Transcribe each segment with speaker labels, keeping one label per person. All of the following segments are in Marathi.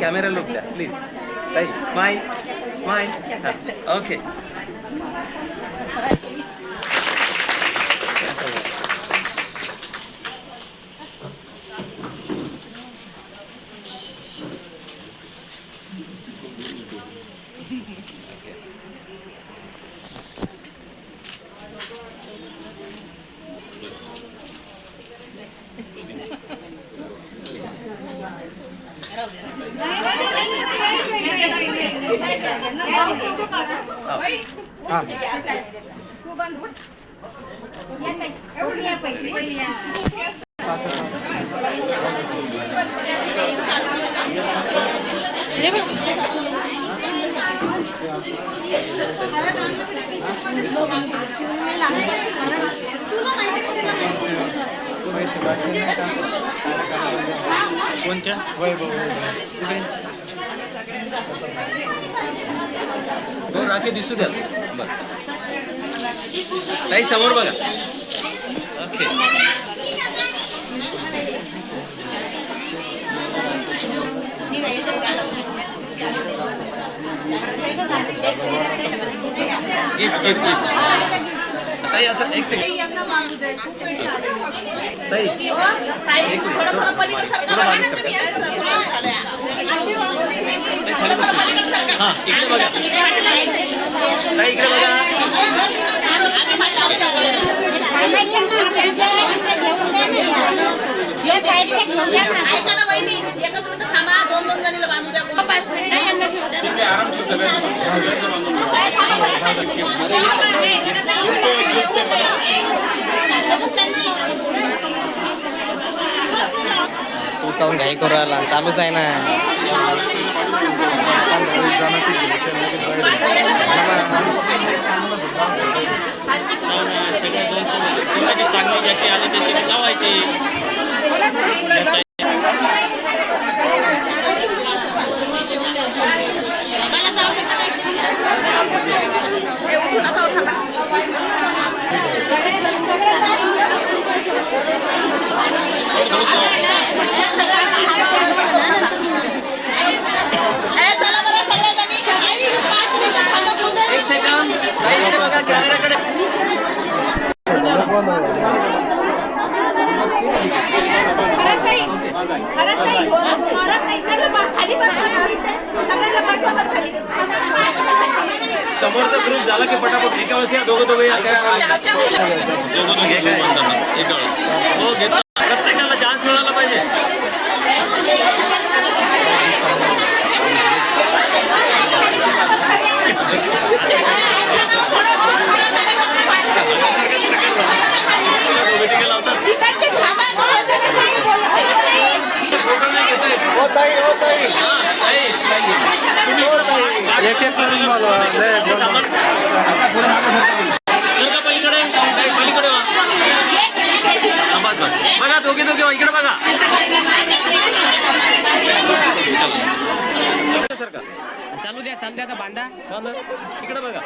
Speaker 1: कॅमेरा लुक द्या प्लीज. ताई स्माईल स्माईल हां ओके कोणत्या? वैभव हो राखे दिसू द्या. बरं. ताई समोर बघा. ओके. गिफ्ट गिफ्ट गिफ्ट ताई असं एक सेकंड ताई एक मिनिट. थोडं थोडं मागे सरका. ताई, खाली बसा. हां इकडे बघा. ताई इकडे बघा.
Speaker 2: ऐका ना वहिनी एकच मिनिट थांबा. दोन दोन जणीला बांधू द्या. कोण? पाच मिनिट.
Speaker 1: आरामशीर सगळ्यांना
Speaker 3: काऊन घाई करू राहिला चालूच आहे ना
Speaker 4: चांगली ज्याची आली त्याची लावायची
Speaker 2: मला जाऊ दे का ए, चला बरं सगळेजणी. आई, पाच मिनिटं थांबा, पुढे.
Speaker 1: एक सेकंद ताई इकडे बघा कॅमेराकडे
Speaker 5: परत नाही परत नाही परत नाही त्यांना बा- खाली बसवा ना सगळ्यांना बसवा बरं खाली
Speaker 1: समोरचा ग्रुप झाला की पटापट एका वेळेस या दोघं दोघं या काय दोघं दोघे काय हो घेतो प्रत्येकाला चान्स मिळाला पाहिजे भेटी लावतात
Speaker 5: तिकडचे थांबा बोलताना कोणी बोलत नाही.
Speaker 1: फोटो नाही घेता येत. हा, ताई, ताई. तुम्ही इकडं बघा. एक एक करून जर का पलीकडे ताई, पलीकडे वा. हा, बस, बस. बघा दोघे दोघे वा, इकडे बघा.
Speaker 3: चालू द्या चालू द्या आता बांधा.
Speaker 1: हा. इकडे बघा.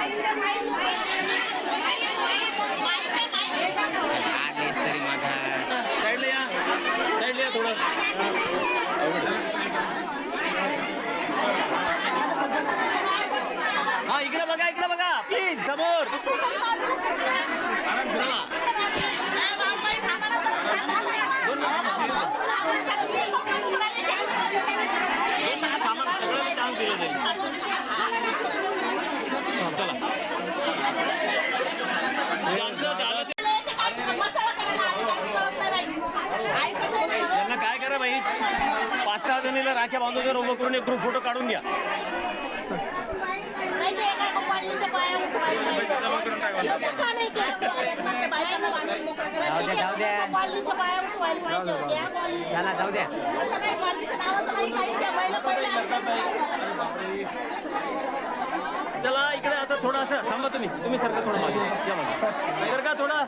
Speaker 1: साईडला या. साईडला या थोडं. हा इकडे बघा इकडे बघा. प्लीज समोर आराम फिरवा. दोन मिनिटं थांबा ना, सगळ्यांना chance दिला जाईल. हा, चला. यांना काय करा भाई पाच सहा जणीला राख्या बांधून उभं करून एक ग्रुप फोटो काढून घ्या.
Speaker 3: जाऊ द्या चला जाऊ द्या
Speaker 1: चला इकडे आता थोडासा असं थांबा तुम्ही. तुम्ही सरका थोडं मागे. या मागे सरका थोडा.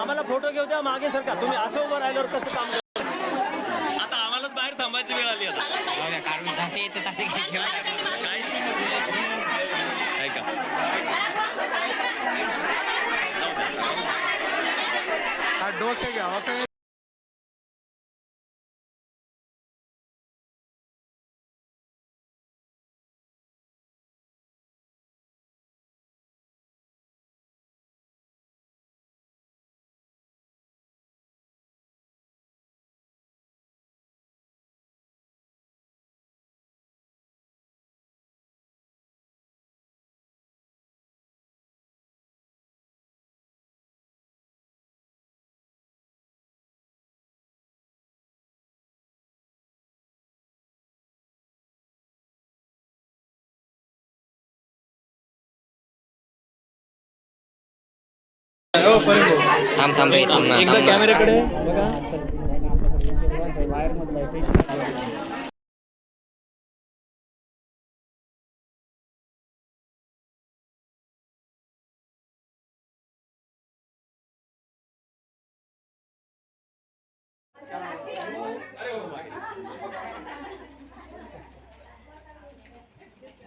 Speaker 1: आम्हाला फोटो घेऊ द्या मागे सरका. तुम्ही असं उभं राहिल्यावर कसं काम बाहेर थांबायची वेळ आली आता.
Speaker 3: काढून जसे येते तसे.
Speaker 1: काय? ऐका. जाऊ द्या.
Speaker 3: थांब थांब रे थांब ना
Speaker 1: एकदा बघा.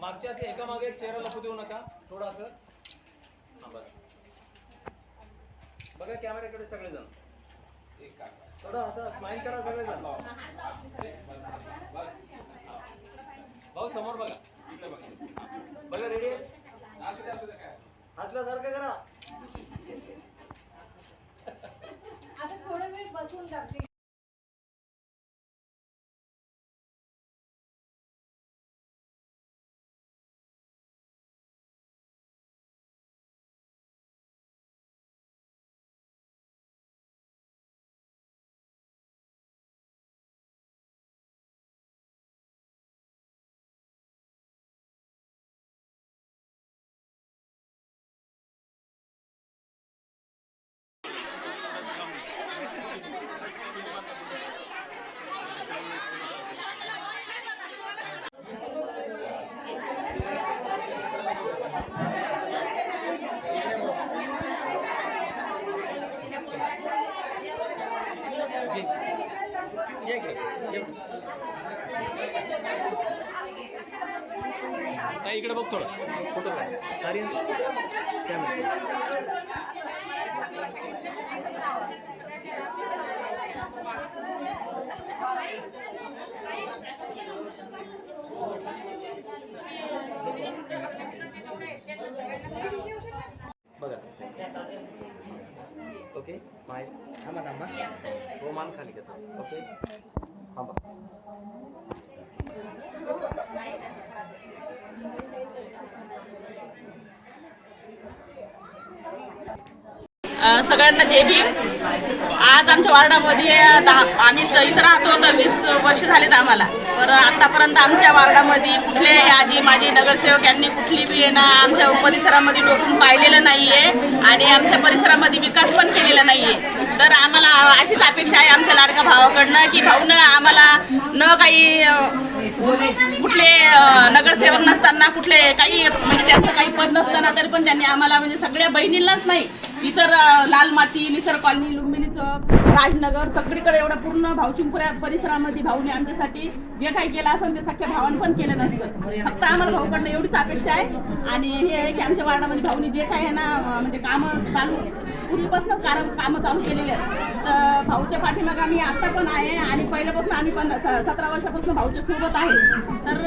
Speaker 1: मागच्या असे एका मागे एक चेहरा लपू देऊ नका थोडस हा बस बघा कॅमेऱ्याकडे सगळेजण. थोडं असं स्माइल करा सगळेजण. भाऊ समोर बघा. बघा. रेडी हसल्यासारखं करा.
Speaker 5: आता थोडा वेळ बसून जाते
Speaker 1: ओके माय
Speaker 3: थांबा थांबा
Speaker 1: हो मान खाली घेतो ओके थांबा
Speaker 2: सगळ्यांना जे भी आज आमच्या वार्डामध्ये दहा आम्ही तर इथं राहतो तर वीस वर्ष झालेत आम्हाला. तर आतापर्यंत आमच्या वार्डामध्ये कुठले आजी माजी नगरसेवक यांनी कुठली बी ना आमच्या परिसरामध्ये डोकून पाहिलेलं नाही आहे आणि आमच्या परिसरामध्ये विकास पण केलेला नाही आहे तर आम्हाला अशीच अपेक्षा आहे आमच्या लाडका भावाकडनं की भाऊनं आम्हाला न काही कुठले नगरसेवक नसताना कुठले काही म्हणजे त्यांचं काही पद नसताना तरी पण त्यांनी आम्हाला म्हणजे सगळ्या बहिणींनाच नाही इतर लाल माती निसर कॉलनी लुंबी चौक राजनगर सगळीकडे एवढं पूर्ण भाऊचिंपुऱ्या परिसरामध्ये भाऊने आमच्यासाठी जे काही केलं असं ते सख्या भावानं पण केलं नसतं. फक्त आम्हाला भाऊकडनं एवढीच अपेक्षा आहे. आणि हे आहे की आमच्या वार्डामध्ये भाऊनी जे काही आहे ना म्हणजे कामं चालू पूर्वीपासून कारण कामं चालू केलेली आहेत. तर भाऊच्या पाठीमाग आम्ही आता पण आहे आणि पहिल्यापासून आम्ही पण सतरा वर्षापासून भाऊच्या सोबत आहे. तर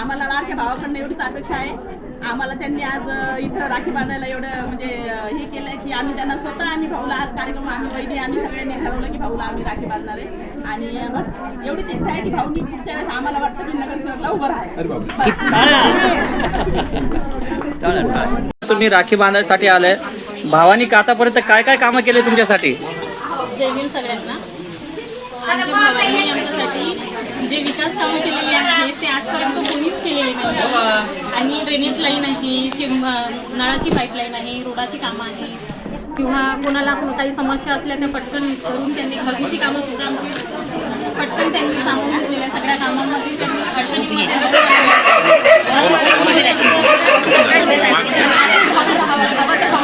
Speaker 2: आम्हाला लाडक्या भावाकडनं एवढीच अपेक्षा आहे. आम्हाला त्यांनी आज इथं राखी बांधायला एवढं म्हणजे हे केलं की आम्ही त्यांना स्वतः आम्ही भाऊला आज कार्यक्रम आम्ही वहिनी आम्ही सगळ्यांनी ठरवलं की भाऊला आम्ही राखी बांधणार आहे. आणि बस एवढीच इच्छा आहे की भाऊनी पुढच्या वेळेस आम्हाला वाटतं की नगरसेवकला उभं राहावं
Speaker 4: तुम्ही राखी बांधायसाठी आलाय. भावानी का आतापर्यंत काय काय कामं केले तुमच्यासाठी?
Speaker 6: जय भीम सगळ्यांना. आमच्या आमच्यासाठी जे विकास कामं केलेली आहेत ते आजपर्यंत कोणीच केलेले नाही. आणि ड्रेनेज लाईन आहे चिंब नळाची पाईपलाईन आहे रोडाची कामं आहे किंवा कोणाला को- काही समस्या असल्या त्या पटकन विस्तारून त्यांनी घरगुती कामं सुद्धा आमची पटकन त्यांनी सांगून घेतलेल्या सगळ्या कामांमध्ये त्यांनी अडचणीमध्ये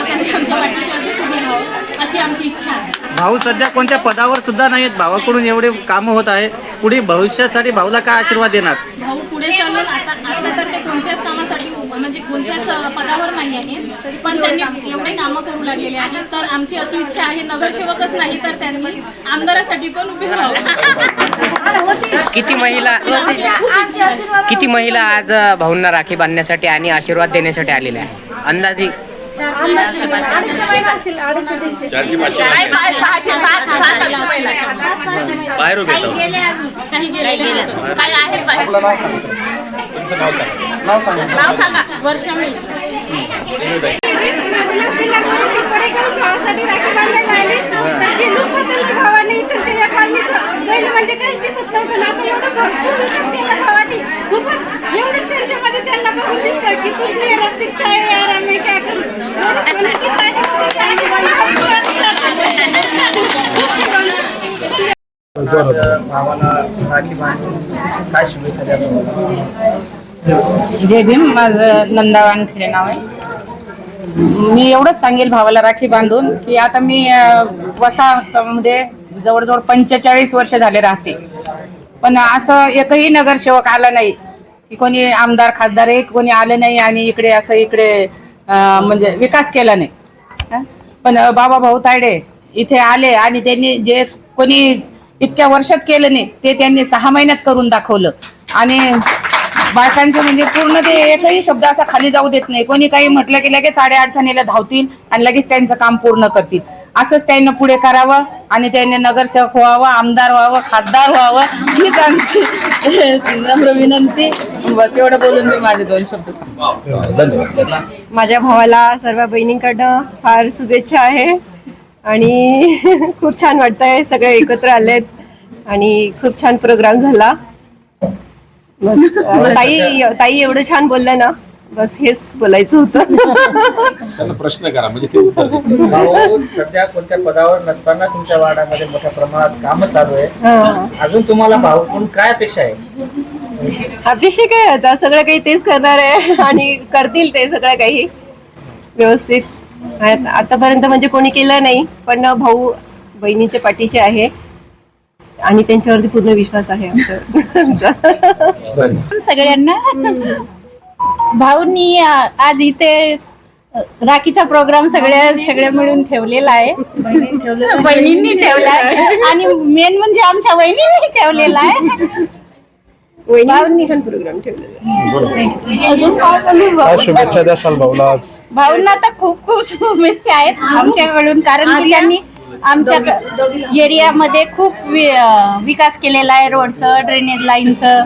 Speaker 6: त्यांनी आमच्या पाठीशी असंच उभे राहावं. अशी आमची इच्छा आहे.
Speaker 4: भाऊ सध्या कोणत्या पदावर सुद्धा नाहीत भावाकडून एवढे कामं होत आहे. पुढे भविष्यासाठी भाऊला काय आशीर्वाद देणार?
Speaker 6: भाऊ पुढे चालून आता आता तर ते कोणत्याच कामासाठी उभं- म्हणजे कोणत्याच अ, पदावर नाही आहेत. पण त्यांनी एवढे कामं करू लागलेले आहेत. तर आमची अशी इच्छा आहे नगरसेवकच नाही तर त्यांनी आमदारासाठी पण उभे
Speaker 3: किती महिला. किती महिला आज अ, भाऊंना राखी बांधण्यासाठी आणि आशीर्वाद देण्यासाठी आलेल्या आहे अंदाजी
Speaker 2: नाही बाय सहाशे सात आहेत.
Speaker 4: बाहेर उभे आहेत.
Speaker 6: काही गेलेले आहेत.
Speaker 2: काही आहेत बाहेर नाव सांगा
Speaker 6: वर्षा मेश्राम.
Speaker 5: म्हणजे काहीच दिसत नव्हतं. ना आता एवढं भरपूर विकास भावानी खूपच एवढंच त्यांच्यामध्ये त्यांना बघून दिसतं की कुछ नाही रस्ते काय यार आम्ही काय करू? एवढंच म्हणलं की काय नाही, काय
Speaker 7: जय भीम माझं नंदा वानखेडे नाव आहे. मी एवढंच सांगेल भावाला राखी बांधून की आता मी वसाहतामध्ये जवळजवळ पंचेचाळीस वर्ष झाले राहते. पण असं एकही नगरसेवक आला नाही की कोणी आमदार खासदार एक कोणी आलं नाही आणि इकडे असं इकडे म्हणजे विकास केला नाही. पण बाबा भाऊ तायडे इथे आले आणि त्यांनी जे कोणी इतक्या वर्षात केलं नाही ते त्यांनी सहा महिन्यात करून दाखवलं. आणि बायकांचं म्हणजे पूर्ण ते एकही शब्द असा खाली जाऊ देत नाही. कोणी काही म्हटलं की लगेच अडचणीला धावतील आणि लगेच त्यांचं काम पूर्ण करतील. असंच त्यांनी पुढे करावं आणि त्यांनी नगरसेवक व्हावं आमदार व्हावं खासदार व्हावं हीच आमची नम्र विनंती. बस एवढं बोलून मी माझे दोन शब्द.
Speaker 8: माझ्या भावाला सर्व बहिणींकडनं फार शुभेच्छा आहे. आणि खूप छान वाटतंय सगळे एकत्र आलेत. आणि खूप छान प्रोग्राम झाला. ताई ताई एवढं छान बोलल्या ना. बस हेच बोलायचं होतं.
Speaker 9: प्रश्न करा म्हणजे ते उत्तर देतील.
Speaker 10: भाऊ सध्या कोणत्या पदावर नसताना तुमच्या वार्डामध्ये मोठ्या प्रमाणात काम चालू आहे
Speaker 8: हा.
Speaker 10: अजून तुम्हाला भाऊकडून काय अपेक्षा आहे?
Speaker 8: अपेक्षा काय आता सगळं काही तेच करणार आहे आणि करतील ते सगळं काही. व्यवस्थित. आत- आतापर्यंत म्हणजे कोणी केलं नाही पण भाऊ बहिणीच्या पाठीशी आहे. आणि त्यांच्यावरती पूर्ण विश्वास आहे आमचा.
Speaker 5: सगळ्यांना.
Speaker 2: भाऊनी आज इथे राखीचा प्रोग्राम सगळ्या सगळ्या मिळून ठेवलेला आहे. बहिणींनी ठेवला आहे. आणि मेन म्हणजे आमच्या वहिनींनी ठेवलेला आहे.
Speaker 8: प्रोग्राम ठेवलेला
Speaker 2: काय?
Speaker 9: शुभेच्छा द्याल भाऊला आज.
Speaker 2: भाऊंना तर खूप खूप शुभेच्छा आहेत आमच्याकडून कारण की त्यांनी आमच्या एरियामध्ये खूप विकास केलेला आहे रोडचं ड्रेनेज लाईनचं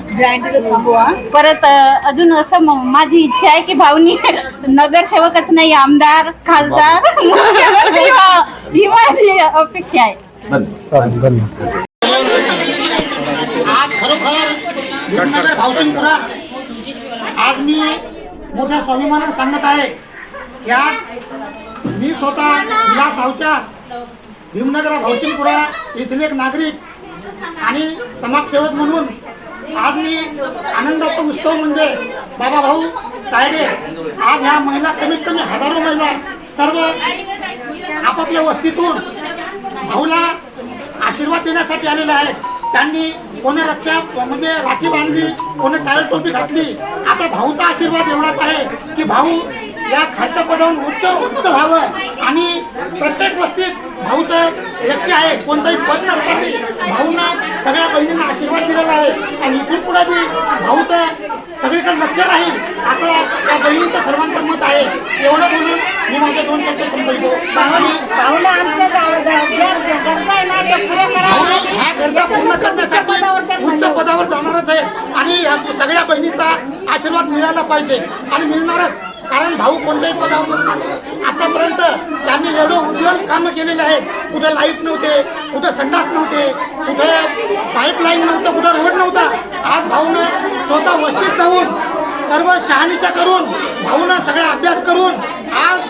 Speaker 2: परत अजून असं माझी इच्छा आहे की भाऊनी नगरसेवकच नाही आमदार खासदार ही माझी अपेक्षा आहे.
Speaker 11: आज खरोखर भीमनगर भावसिंगपुरा आज मी मोठ्या स्वाभिमानाने सांगत आहे यात मी स्वतः विलास सावच्या भीमनगर भावसिंगपुरा येथील एक नागरिक आणि समाजसेवक म्हणून आज मी आनंदाचा उत्सव म्हणजे बाबा भाऊ तायडे आज ह्या महिला कमीत कमी हजारो महिला सर्व आपापल्या वस्तीतून भाऊला आशीर्वाद देण्यासाठी आलेले आहेत. त्यांनी कोणी रक्षा म्हणजे राखी बांधली कोणी टायल टोपी घातली आता भाऊचा आशीर्वाद एवढाच आहे की भाऊ या खालच्या पदावरून उच्च उच्च व्हावं आणि प्रत्येक वस्तीत भाऊचं लक्ष आहे कोणतंही पद नसताना भाऊंना सगळ्या बहिणींना आशीर्वाद दिलेला आहे. आणि इथून पुढे बी भाऊचं सगळीकडे लक्ष राहील असं त्या बहिणीचं सर्वांचं मत आहे. एवढं बोलून मी माझे दोन शब्द संपवतो.
Speaker 5: भाऊला आमच्या
Speaker 11: ह्या गरजा पूर्ण करण्यासाठी उच्च पदावर जाणारच आहे. आणि या सगळ्या बहिणीचा आशीर्वाद मिळाला पाहिजे. आणि मिळणारच. कारण भाऊ कोणत्याही पदावर नसतात. आतापर्यंत त्यांनी एवढं उज्ज्वल कामं केलेले आहेत. कुठं लाइट नव्हते कुठं संडास नव्हते कुठं पाईपलाईन नव्हतं कुठं रोड नव्हता. आज भाऊनं स्वतः वस्तीत जाऊन सर्व शहानिशा करून भाऊनं सगळा अभ्यास करून आज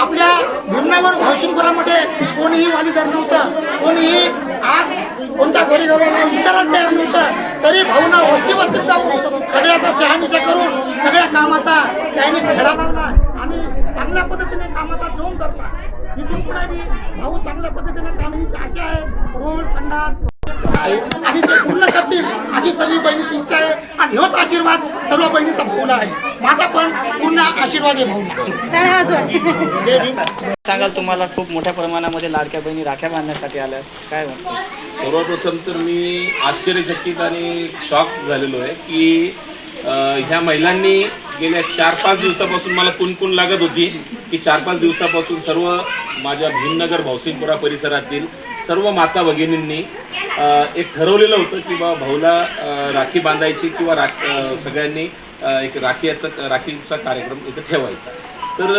Speaker 11: आपल्या भीमनगर भावशिंगपुरामध्ये कोणीही वालीदार नव्हतं. कोणीही आज कोणत्या गोरेगावला विचारायला तयार नव्हतं. तरी भाऊना वस्ती वस्तीत जाऊन सगळ्याचा शहानिशा करून सगळ्या कामाचा त्यांनी छडा लावला आणि चांगल्या पद्धतीने कामाचा जोम धरला. इथून पुढे भाऊ चांगल्या पद्धतीने काम आशा आहे. रोड संडास आणि ते पूर्ण करतील अशी सर्व बहिणीची इच्छा आहे. आणि आशीर्वाद सर्व बहिणीचा भाऊला आहे. माझा पण पूर्ण आशीर्वाद आहे भाऊला.
Speaker 4: सांगाल तुम्हाला खूप मोठ्या प्रमाणामध्ये लाडक्या बहिणी राख्या बांधण्यासाठी आल्या. काय वाटतं?
Speaker 9: सर्वप्रथम तर मी आश्चर्यचकित आणि शॉक झालेलो आहे की ह्या महिलांनी गेल्या चार पाच दिवसापासून मला कुणकुण लागत होती की चार पाच दिवसापासून सर्व माझ्या भीमनगर भावसिंगपुरा परिसरातील सर्व माता भगिनींनी एक ठरवलेलं होतं की बा भाऊला राखी बांधायची किंवा राख सगळ्यांनी एक राखीचा राखीचा कार्यक्रम इथं ठेवायचा. तर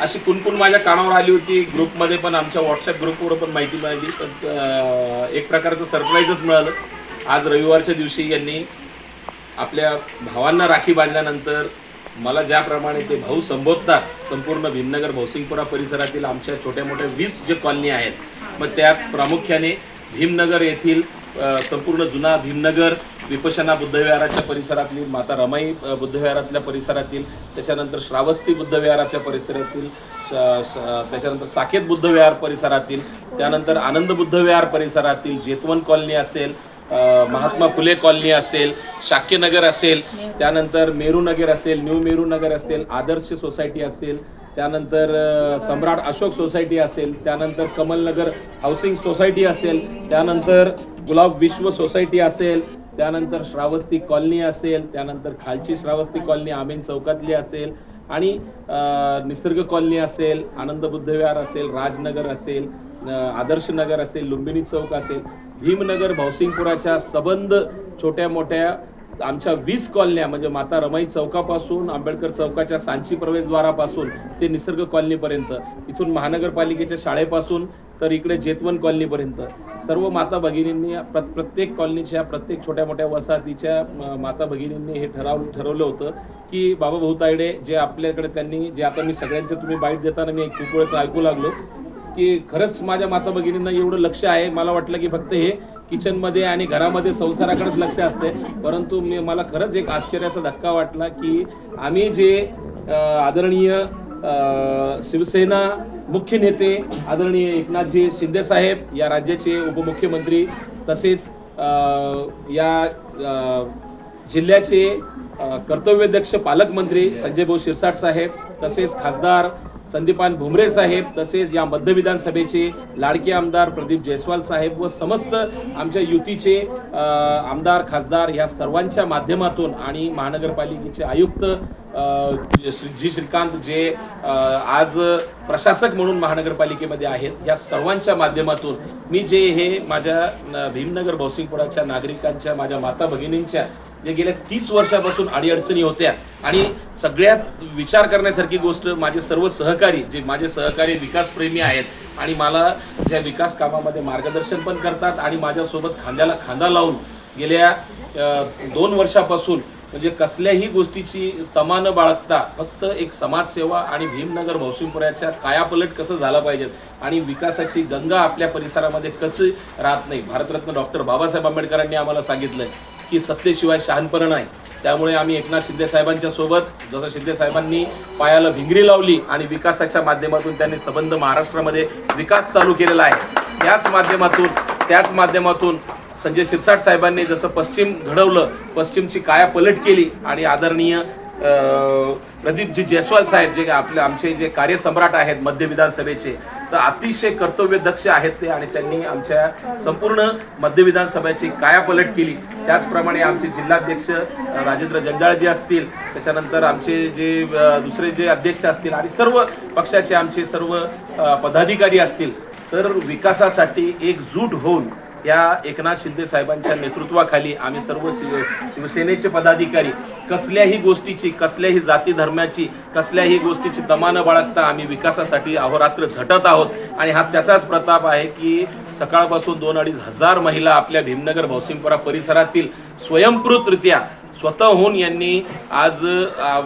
Speaker 9: अशी कुणकुण माझ्या कानावर आली होती ग्रुपमध्ये पण आमच्या व्हॉट्सअप ग्रुपवर पण माहिती मिळाली पण एक प्रकारचं सरप्राईजच मिळालं. आज रविवारच्या दिवशी यांनी आपल्या भावांना राखी बांधल्यानंतर मला ज्याप्रमाणे ते भाऊ संबोधतात संपूर्ण भीमनगर भौसिंगपुरा परिसरातील आमच्या छोट्या मोठ्या वीस जे कॉलनी आहेत मग त्यात प्रामुख्याने भीमनगर येथील संपूर्ण जुना भीमनगर विपशना बुद्धविहाराच्या परिसरातली माता रमाई बुद्धविहारातल्या परिसरातील त्याच्यानंतर श्रावस्ती बुद्धविहाराच्या परिसरातील त्याच्यानंतर साकेत बुद्धविहार परिसरातील त्यानंतर आनंद बुद्धविहार परिसरातील जेतवन कॉलनी असेल महात्मा फुले कॉलनी असेल शाक्यनगर असेल त्यानंतर मेरू नगर असेल न्यू मेरू नगर असेल आदर्श सोसायटी असेल त्यानंतर सम्राट अशोक सोसायटी असेल त्यानंतर कमलनगर हाऊसिंग सोसायटी असेल त्यानंतर गुलाब विश्व सोसायटी असेल त्यानंतर श्रावस्ती कॉलनी असेल त्यानंतर खालची श्रावस्ती कॉलनी आमीन चौकातली असेल आणि निसर्ग कॉलनी असेल आनंद बुद्धविहार असेल राजनगर असेल आदर्श नगर असेल लुंबिनी चौक असेल. भीमनगर भावसिंगपुराच्या सबंध छोट्या मोठ्या आमच्या वीस कॉलन्या म्हणजे माता रमाई चौकापासून आंबेडकर चौकाच्या सांची प्रवेशद्वारापासून ते निसर्ग कॉलनीपर्यंत इथून महानगरपालिकेच्या शाळेपासून तर इकडे जेतवन कॉलनीपर्यंत. सर्व माता भगिनींनी प्र प्रत्येक कॉलनीच्या प्रत्येक छोट्या मोठ्या वसाहतीच्या माता भगिनींनी हे ठराव ठरवलं होतं की बाबा भाऊ तायडे जे आपल्याकडे त्यांनी जे आता मी सगळ्यांचे तुम्ही बाईट देताना मी खूप वेळेस ऐकू लागलो की खरंच माझ्या माता भगिनींना एवढं लक्ष आहे. मला वाटलं की फक्त हे किचनमध्ये आणि घरामध्ये संसाराकडेच लक्ष असते. परंतु मी मला खरंच एक आश्चर्याचा धक्का वाटला की आम्ही जे आदरणीय शिवसेना मुख्य नेते आदरणीय एकनाथजी शिंदे साहेब या राज्याचे उपमुख्यमंत्री तसेच या जिल्ह्याचे कर्तव्याध्यक्ष कर्तव्यदक्ष पालकमंत्री संजय भाऊ शिरसाट साहेब तसेच खासदार संदीपान भुमरे साहेब तसेच या मध्य विधानसभेचे लाडके आमदार प्रदीप जयस्वाल साहेब व समस्त आमच्या युतीचे आमदार खासदार ह्या सर्वांच्या माध्यमातून आणि महानगरपालिकेचे आयुक्त श्री जी श्रीकांत जे आज प्रशासक म्हणून महानगरपालिकेमध्ये आहेत या सर्वांच्या माध्यमातून मी जे हे माझ्या भीमनगर भौसिंगपुराच्या नागरिकांच्या माझ्या माता भगिनींच्या जे गेल्या तीस वर्षापासून अडीअडचणी होत्या. आणि सगळ्यात विचार करण्यासारखी गोष्ट माझे सर्व सहकारी जे माझे सहकारी विकासप्रेमी आहेत आणि मला ज्या विकास कामामध्ये मार्गदर्शन पण करतात आणि माझ्यासोबत खांद्याला खांदा लावून गेल्या दोन वर्षापासून म्हणजे कसल्याही गोष्टीची तमा न बाळगता फक्त एक समाजसेवा आणि भीमनगर भौसिंगपुराच्या कायापलट कसं झालं पाहिजे आणि विकासाची गंगा आपल्या परिसरामध्ये कसं राहत नाही. भारतरत्न डॉक्टर बाबासाहेब आंबेडकरांनी आम्हाला सांगितलं की सत्तेशिवाय शहाणपण नाही. त्यामुळे आम्ही एकनाथ शिंदे साहेबांच्या सोबत जसं शिंदे साहेबांनी पायाला भिंगरी लावली आणि विकासाच्या माध्यमातून त्यांनी संबंध महाराष्ट्रामध्ये विकास चालू केलेला आहे. त्याच माध्यमातून त्याच माध्यमातून संजय शिरसाट साहेबांनी जसं पश्चिम घडवलं पश्चिमची काया पलट केली आणि आदरणीय प्रदीपजी जयस्वाल साहेब जे आपले आमचे जे कार्यसम्राट आहेत मध्य विधानसभेचे तर अतिशय कर्तव्यदक्ष आहेत ते आणि त्यांनी आमच्या संपूर्ण मध्य विधानसभेची कायापलट केली. त्याचप्रमाणे आमचे जिल्हाध्यक्ष राजेंद्र जंजाळजी असतील त्याच्यानंतर आमचे जे दुसरे जे अध्यक्ष असतील आणि सर्व पक्षाचे आमचे सर्व पदाधिकारी असतील तर विकासासाठी एकजूट होऊन या एकनाथ शिंदे साहेबांच्या नेतृत्वाखाली आम्ही सर्व शिव शिवसेनेचे पदाधिकारी कसल्याही गोष्टीची कसल्याही जाती धर्माची कसल्याही गोष्टीची तमा न बाळगता आम्ही विकासासाठी अहोरात्र झटत आहोत. आणि हा त्याचाच प्रताप आहे की सकाळपासून दोन अडीच हजार महिला आपल्या भीमनगर भावसिंगपुरा परिसरातील स्वयंकृतरित्या स्वतःहून यांनी आज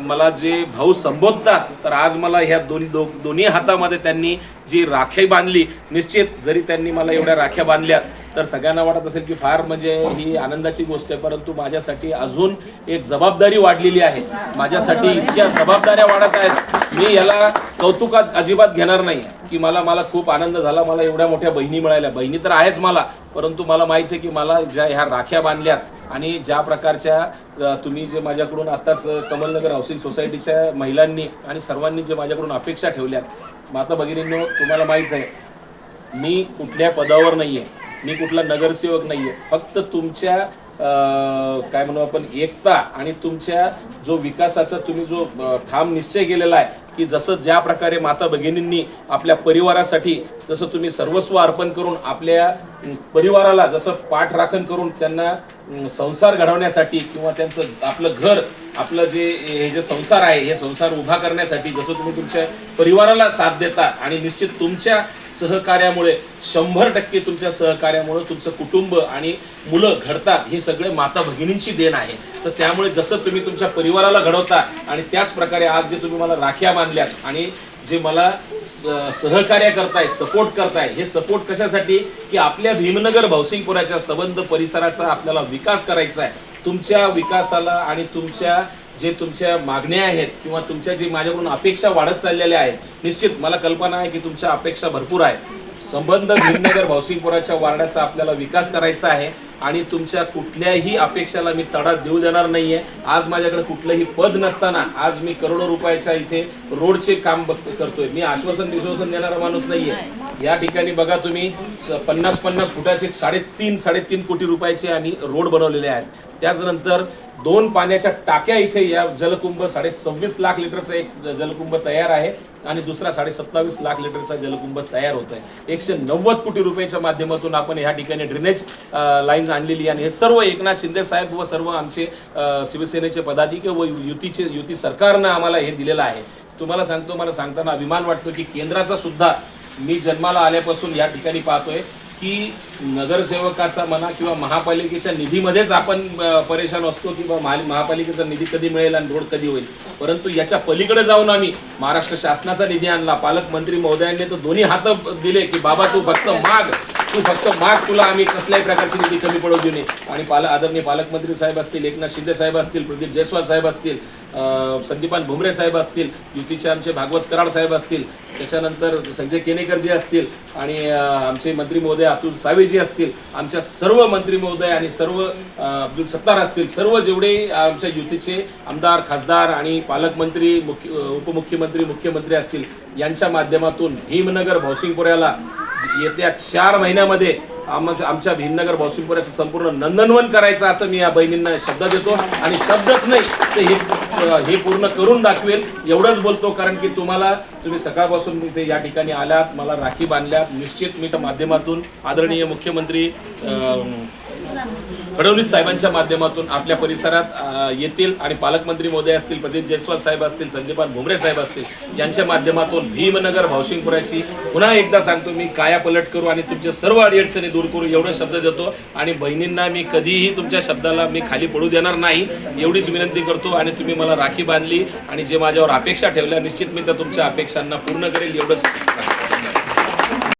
Speaker 9: मला जे भाऊ संबोधतात तर आज मला ह्या दोन दो दोन्ही हातामध्ये त्यांनी जी राखी बांधली निश्चित जरी त्यांनी मला एवढ्या राख्या बांधल्या तर सगळ्यांना वाटत असेल की फार म्हणजे ही आनंदाची गोष्ट आहे. परंतु माझ्यासाठी अजून एक जबाबदारी वाढलेली आहे. माझ्यासाठी इतक्या जबाबदाऱ्या वाढत आहेत. मी याला कौतुकात अजिबात घेणार नाही की मला मला खूप आनंद झाला. मला एवढ्या मोठ्या बहिणी मिळाल्या. बहिणी तर आहेच मला परंतु मला माहिती आहे की मला ज्या ह्या राख्या बांधल्यात आणि ज्या प्रकारच्या तुम्ही जे माझ्याकडून आत्ताच कमलनगर हाऊसिंग सोसायटीच्या महिलांनी आणि सर्वांनी जे माझ्याकडून अपेक्षा ठेवल्यात माता भगिनींनो तुम्हाला माहीत आहे मी कुठल्या पदावर नाही आहे मी कुठला नगरसेवक नाही आहे फक्त तुमच्या काय म्हणू आपण एकता आणि तुमच्या जो विकासाचा तुम्ही जो ठाम निश्चय केलेला आहे की जसं ज्या प्रकारे माता भगिनींनी आपल्या परिवारासाठी जसं तुम्ही सर्वस्व अर्पण करून आपल्या परिवाराला जसं पाठराखण करून त्यांना संसार घडवण्यासाठी किंवा त्यांचं आपलं घर आपलं जे हे जे संसार आहे हे संसार उभा करण्यासाठी जसं तुम्ही तुमच्या परिवाराला साथ देता आणि निश्चित तुमच्या सहकार्यामुळे शंभर टक्के तुमच्या सहकार्यामुळे तुमचं कुटुंब आणि मुलं घडतात हे सगळे माता भगिनींची देण आहे. तर त्यामुळे जसं तुम्ही तुमच्या परिवाराला घडवता आणि त्याच प्रकारे आज जे तुम्ही मला राख्या बांधल्यात आणि जे मला स- सहकार्य करताय सपोर्ट करताय हे सपोर्ट कशासाठी? की आपल्या भीमनगर भावसिंगपुराच्या संबंध परिसराचा आपल्याला विकास करायचा आहे. तुमच्या विकासाला आणि तुमच्या जे तुमच्या मागण्या आहेत किंवा तुमच्या जे माझ्याकडून अपेक्षा वाढत चाललेल्या आहेत निश्चित मला कल्पना आहे की तुमच्या अपेक्षा भरपूर आहे संबंध भीमनगर भावसिंगपुराच्या वार्डाचा आपल्याला विकास करायचा आहे आणि तुमच्या कुठल्याही अपेक्षाला मी तडा देऊ देणार नाहीये. आज माझ्याकडे कुठलंही पद नसताना आज मी करोडो रुपयाच्या इथे रोडचे काम बघ- करतोय. मी आश्वासन विश्वासन देणारा माणूस नाहीये. या ठिकाणी बघा तुम्ही पन्नास पन्नास फुटाचे साडेतीन साडेतीन कोटी रुपयाचे आम्ही रोड बनवलेले आहेत. त्याचनंतर दोन पाण्याच्या टाक्या इथे या जलकुंभ साडे सव्वीस लाख लिटरचा एक जलकुंभ तयार आहे आणि दुसरा साडे सत्तावीस लाख लिटरचा जलकुंभ तयार होत आहे एकशे नव्वद कोटी रुपयाच्या माध्यमातून आपण ह्या ठिकाणी ड्रेनेज लाईन्स आणलेली आणि हे सर्व एकनाथ शिंदे साहेब व सर्व आमचे शिवसेनेचे पदाधिकारी व युतीचे युती सरकारनं आम्हाला हे दिलेलं आहे. तुम्हाला सांगतो मला सांगताना अभिमान वाटतो की केंद्राचा सुद्धा मी जन्माला आल्यापासून या ठिकाणी पाहतोय. की नगरसेवकाचा म्हणा किंवा महापालिकेच्या निधीमध्येच आपण परेशान असतो की बा महापालिकेचा निधी कधी मिळेल आणि रोड कधी होईल? परंतु याच्या पलीकडे जाऊन आम्ही महाराष्ट्र शासनाचा निधी आणला. पालकमंत्री महोदयांनी तर दोन्ही हात दिले की बाबा तू फक्त माग तू फक्त माग तुला आम्ही कसल्याही प्रकारची निधी कमी पडू देऊ नये. आणि पाल आदरणीय पालकमंत्री साहेब असतील एकनाथ शिंदे साहेब असतील प्रदीप जयस्वाल साहेब असतील संदीपान भुमरे साहेब असतील युतीचे आमचे भागवत कराड साहेब असतील त्याच्यानंतर संजय केनेकरजी असतील आणि आमचे मंत्री महोदय अतुल सावेजी असतील आमच्या सर्व मंत्री महोदय आणि सर्व अब्दुल सत्तार असतील सर्व जेवढे आमच्या युतीचे आमदार खासदार आणि पालकमंत्री मुख्य उपमुख्यमंत्री मुख्यमंत्री असतील यांच्या माध्यमातून भीमनगर भावसिंगपुऱ्याला येत्या चार महिन्यामध्ये आमच्या आमच्या भीमनगर भावसिंगपुऱ्याचं संपूर्ण नंदनवन करायचं असं मी या बहिणींना शब्द देतो. आणि शब्दच नाही ते हे हे पूर्ण करून दाखवेल. एवढंच बोलतो कारण की तुम्हाला तुम्ही सकाळपासून इथे या ठिकाणी आल्यात मला राखी बांधल्यात. निश्चित मी त्या माध्यमातून आदरणीय मुख्यमंत्री फडणवीस साहेबांच्या माध्यमातून आपल्या परिसरात येतील आणि पालकमंत्री मोदय असतील प्रदीप जयस्वाल साहेब असतील संदीपान भुमरे साहेब असतील यांच्या माध्यमातून भीमनगर भावशिंगपुराची पुन्हा एकदा सांगतो मी काया पलट करू आणि तुमच्या सर्व अडीअडचणी दूर करू एवढे शब्द देतो. आणि बहिणींना मी कधीही तुमच्या शब्दाला मी खाली पडू देणार नाही एवढीच विनंती करतो. आणि तुम्ही मला राखी बांधली आणि जे माझ्यावर अपेक्षा ठेवल्या निश्चित मी त्या तुमच्या अपेक्षांना पूर्ण करेल एवढंच.